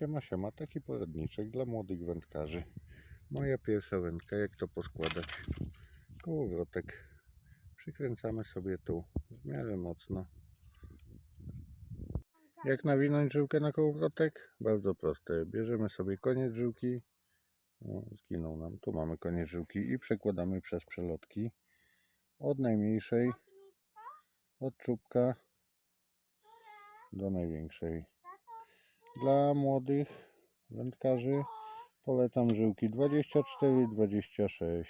Siema, siema, taki poradniczek dla młodych wędkarzy. Moja pierwsza wędka, jak to poskładać. Kołowrotek. Przykręcamy sobie tu w miarę mocno. Jak nawinąć żyłkę na kołowrotek? Bardzo proste. Bierzemy sobie koniec żyłki. O, zginął nam. Tu mamy koniec żyłki i przekładamy przez przelotki. Od najmniejszej, od czubka do największej. Dla młodych wędkarzy polecam żyłki 24-26.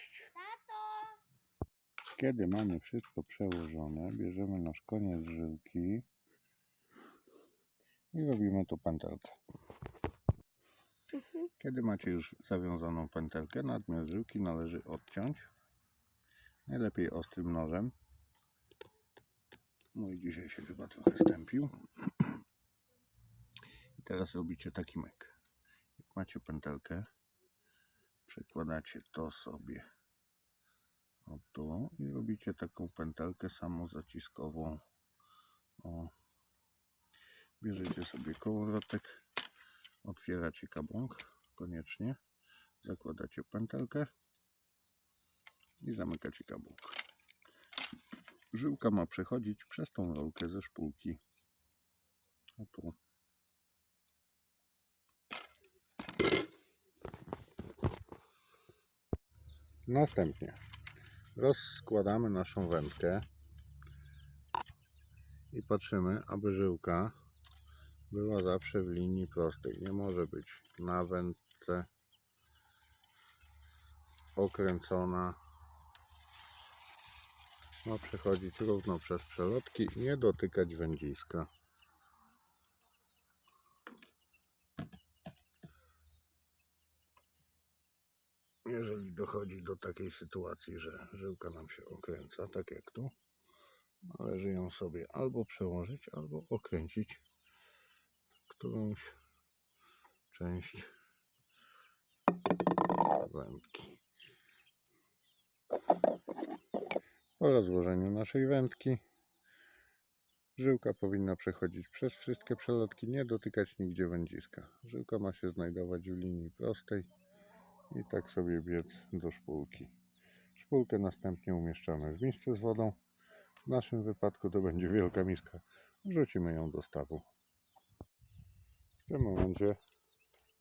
Kiedy mamy wszystko przełożone, bierzemy nasz koniec żyłki i robimy tu pętelkę. Kiedy macie już zawiązaną pętelkę, nadmiar żyłki należy odciąć. Najlepiej ostrym nożem. Mój dzisiaj się chyba trochę stępił. I teraz robicie taki myk. Jak macie pętelkę, przekładacie to sobie o tu i robicie taką pętelkę samozaciskową. O. Bierzecie sobie kołowrotek, otwieracie kabłąk koniecznie, zakładacie pętelkę i zamykacie kabłąk. Żyłka ma przechodzić przez tą rolkę ze szpulki. O tu. Następnie rozkładamy naszą wędkę i patrzymy, aby żyłka była zawsze w linii prostej. Nie może być na wędce okręcona. Ma przechodzić równo przez przelotki nie dotykać wędziska. Jeżeli dochodzi do takiej sytuacji, że żyłka nam się okręca, tak jak tu, należy ją sobie albo przełożyć, albo okręcić którąś część wędki. Po rozłożeniu naszej wędki żyłka powinna przechodzić przez wszystkie przelotki, nie dotykać nigdzie wędziska. Żyłka ma się znajdować w linii prostej i tak sobie biec do szpulki. Szpulkę następnie umieszczamy w misce z wodą. W naszym wypadku to będzie wielka miska. Wrzucimy ją do stawu. W tym momencie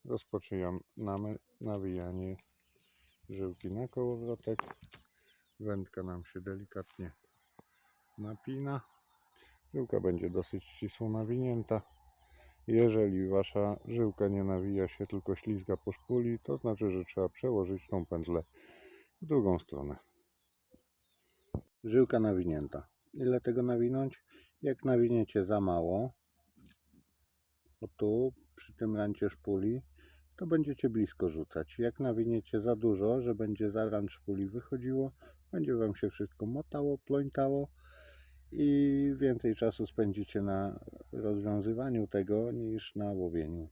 rozpoczynamy nawijanie żyłki na kołowrotek. Wędka nam się delikatnie napina. Żyłka będzie dosyć ścisło nawinięta. Jeżeli wasza żyłka nie nawija się, tylko ślizga po szpuli, to znaczy, że trzeba przełożyć tą pętlę w drugą stronę. Żyłka nawinięta. Ile tego nawinąć? Jak nawiniecie za mało, o tu, przy tym rancie szpuli, to będziecie blisko rzucać. Jak nawiniecie za dużo, że będzie za rant szpuli wychodziło, będzie Wam się wszystko motało, plońtało i więcej czasu spędzicie na rozwiązywaniu tego niż na łowieniu.